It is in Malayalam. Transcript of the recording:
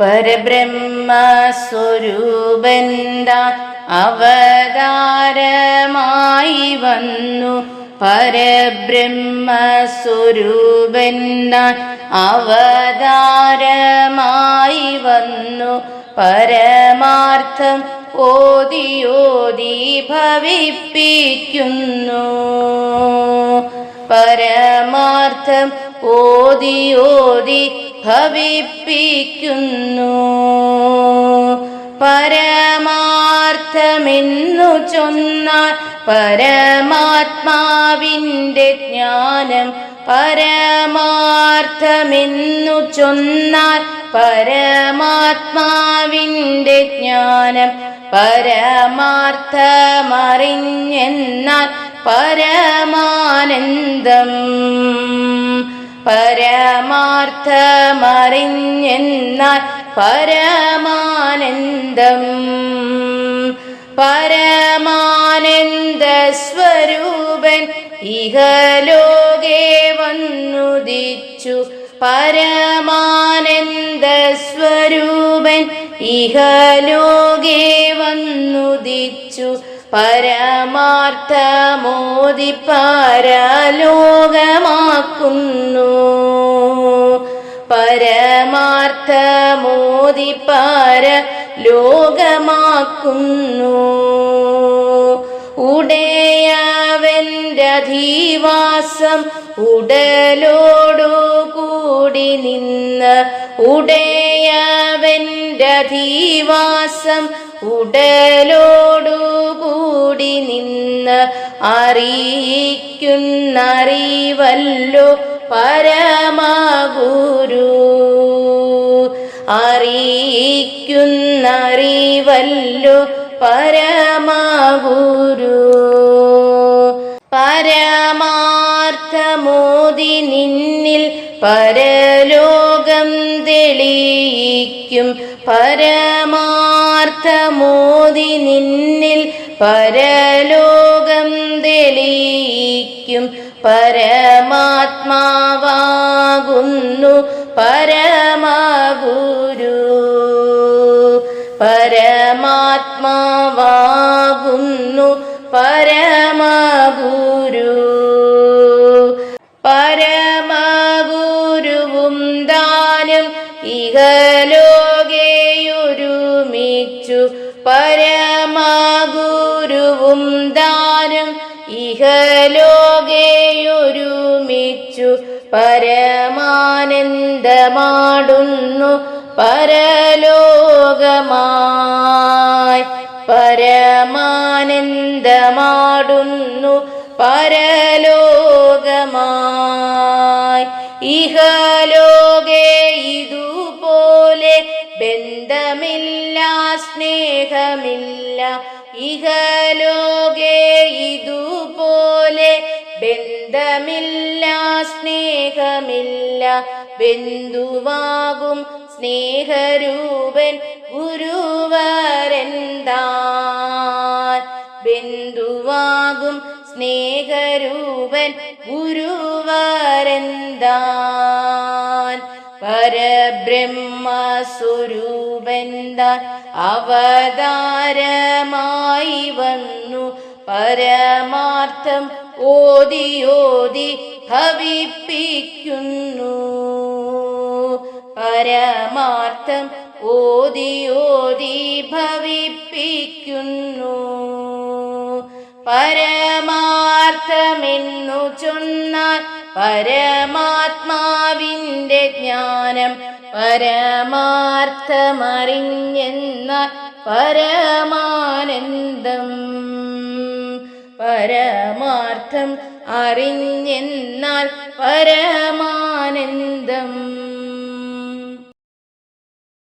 പരബ്രഹ്മസ്വരൂപന്താ? അവതാരമായി വന്നു. പരബ്രഹ്മസ്വരൂപന്താൻ അവതാരമായി വന്നു. പരമാർത്ഥം ഓതിയോതി ഭവിപ്പിക്കുന്നു. പരമാർത്ഥം ഓതി ഓതി ഭവിപ്പിക്കുന്നു. പരമാർത്ഥമെന്നു ചൊന്നാൽ പരമാത്മാവിന്റെ ജ്ഞാനം പരമാർത്ഥമെന്നു ചൊന്നാൽ പരമാത്മാവിന്റെ ജ്ഞാനം പരമാർത്ഥമറിഞ്ഞെന്നാൽ പരമാനന്ദം. പരമാർത്ഥമറിഞ്ഞെന്നാൽ പരമാനന്ദം. പരമാനന്ദ സ്വരൂപൻ ഇഹലോകെ വന്നുദിച്ചു. പരമാനന്ദ സ്വരൂപൻ ഇഹലോകെ വന്നുദിച്ചു. പരമാർത്ഥമോദി പരലോകമാക്കുന്നു പരമാർത്ഥമോദി പര ലോകമാക്കുന്നു ഉടയവന്റെ അധിവാസം ഉടലോടു കൂടി നിന്ന് ഉടയവന്റെ അധിവാസം ഉടലോടു കൂടി നിന്ന് അറിയിക്കുന്നറിവല്ലോ പരമാഗുരു. അറിയിക്കുന്നറിവല്ലോ പരമാഗുരു. പരമാർത്ഥമോദി നിന്നിൽ പരലോകം തെളിയിക്കും. പരമാർത്ഥമോതി നിന്നിൽ പരലോകം തെളിയിക്കും. പരമാത്മാവാകുന്നു പരമഗുരു. പരമാത്മാവാകുന്നു പരമഗുരു. ഇഹലോകെയൊരുമിച്ചു. പരമഗുരുവും ദാനം ഇഹലോകെയൊരുമിച്ചു. പരമാനന്ദമാടുന്നു പരലോകമായി. പരമാനന്ദമാടുന്നു പരലോകമായി. ഇഹലോകെ സ്നേഹമില്ല. ഇഹലോകേ ഇതുപോലെ ബന്ധമില്ല സ്നേഹമില്ല. ബന്ധുവാകും സ്നേഹരൂപൻ ഗുരുവരന്താൻ? ബന്ധുവാകും സ്നേഹരൂപൻ ഗുരുവരന്താൻ? പരബ്രഹ്മസ്വരൂപന്താൻ അവതാരമായി വന്നു. പരമാർത്ഥം ഓതിയോതി ഭവിപ്പിക്കുന്നു. പരമാർത്ഥം ഓതിയോതി ഭവിപ്പിക്കുന്നു. പരമാർത്ഥമെന്നു ചൊന്നാൽ പരമാത്മാവിന്റെ ജ്ഞാനം പരമാർത്ഥമറിഞ്ഞെന്നാൽ പരമാനന്ദം പരമാർത്ഥം അറിഞ്ഞെന്നാൽ പരമാനന്ദം